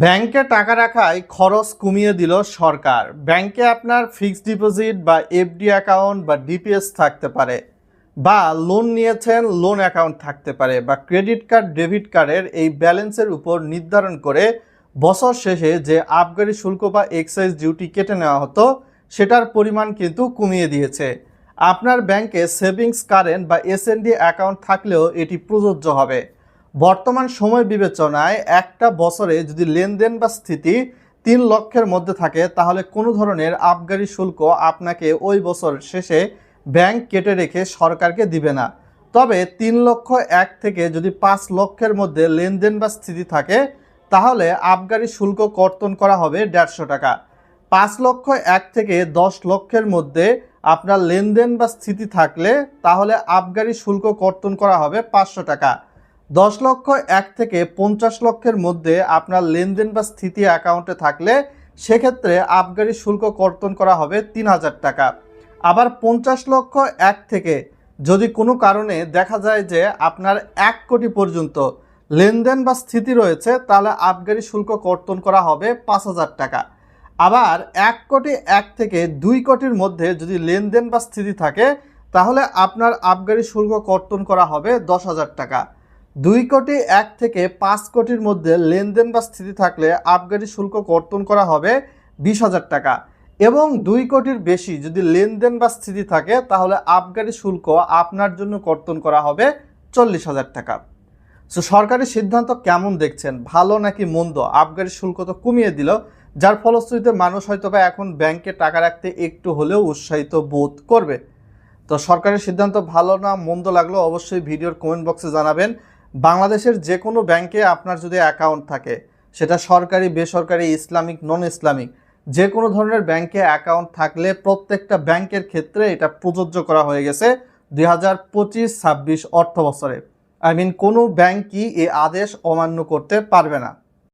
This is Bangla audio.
ব্যাংকে টাকা রাখায় খরচ কমিয়ে দিল সরকার। ব্যাংকে আপনার ফিক্সড ডিপোজিট বা এফডি অ্যাকাউন্ট বা ডিপিএস থাকতে পারে বা লোন নিয়েছেন, লোন অ্যাকাউন্ট থাকতে পারে বা ক্রেডিট কার্ড, ডেবিট কার্ডের এই ব্যালেন্সের উপর নির্ধারণ করে বছর শেষে যে আবগারি শুল্ক বা এক্সাইজ ডিউটি কেটে নেওয়া হতো, সেটার পরিমাণ কিন্তু কমিয়ে দিয়েছে। আপনার ব্যাংকে সেভিংস কারেন্ট বা এসএনডি অ্যাকাউন্ট থাকলেও এটি প্রযোজ্য হবে। বর্তমান সময় বিবেচনায় একটা বছরে যদি লেনদেন বা স্থিতি তিন লক্ষের মধ্যে থাকে, তাহলে কোনো ধরনের আবগারি শুল্ক আপনাকে ওই বছর শেষে ব্যাংক কেটে রেখে সরকারকে দিবে না। তবে তিন লক্ষ এক থেকে যদি পাঁচ লক্ষের মধ্যে লেনদেন বা স্থিতি থাকে, তাহলে আবগারি শুল্ক কর্তন করা হবে দেড়শো টাকা। পাঁচ লক্ষ এক থেকে দশ লক্ষের মধ্যে আপনার লেনদেন বা স্থিতি থাকলে, তাহলে আবগারি শুল্ক কর্তন করা হবে পাঁচশো টাকা। দশ লক্ষ এক থেকে পঞ্চাশ লক্ষের মধ্যে আপনার লেনদেন বা স্থিতি অ্যাকাউন্টে থাকলে সেক্ষেত্রে আবগারি শুল্ক কর্তন করা হবে তিন হাজার টাকা। আবার পঞ্চাশ লক্ষ এক থেকে যদি কোনো কারণে দেখা যায় যে আপনার এক কোটি পর্যন্ত লেনদেন বা স্থিতি রয়েছে, তাহলে আবগারি শুল্ক কর্তন করা হবে পাঁচ হাজার টাকা। আবার এক কোটি এক থেকে দুই কোটির মধ্যে যদি লেনদেন বা স্থিতি থাকে, তাহলে আপনার আবগারি শুল্ক কর্তন করা হবে দশ হাজার টাকা। দুই কোটি এক থেকে পাঁচ কোটির মধ্যে লেনদেন বা স্থিতি থাকলে আবগারি শুল্ক কর্তন করা হবে বিশ হাজার টাকা। এবং দুই কোটির বেশি যদি লেনদেন বা স্থিতি থাকে, তাহলে আবগারি শুল্ক আপনার জন্য কর্তন করা হবে চল্লিশ হাজার টাকা। সো সরকারি সিদ্ধান্ত কেমন দেখছেন? ভালো নাকি মন্দ? আবগারি শুল্ক তো কমিয়ে দিল, যার ফলশ্রুতিতে মানুষ হয়তো বা এখন ব্যাংকে টাকা রাখতে একটু হলেও উৎসাহিত বোধ করবে। তো, সরকারের সিদ্ধান্ত ভালো না মন্দ লাগল অবশ্যই ভিডিওর কমেন্ট বক্সে জানাবেন। বাংলাদেশের যে কোনো ব্যাংকে আপনার যদি অ্যাকাউন্ট থাকে, সেটা সরকারি, বেসরকারি, ইসলামিক নন ইসলামিক যে কোনো ধরনের ব্যাংকে অ্যাকাউন্ট থাকলে প্রত্যেকটা ব্যাংকের ক্ষেত্রে এটা প্রযোজ্য করা হয়ে গেছে দুই হাজার পঁচিশ ছাব্বিশ অর্থ বছরে আই মিন কোনো ব্যাংকই এই আদেশ অমান্য করতে পারবে না।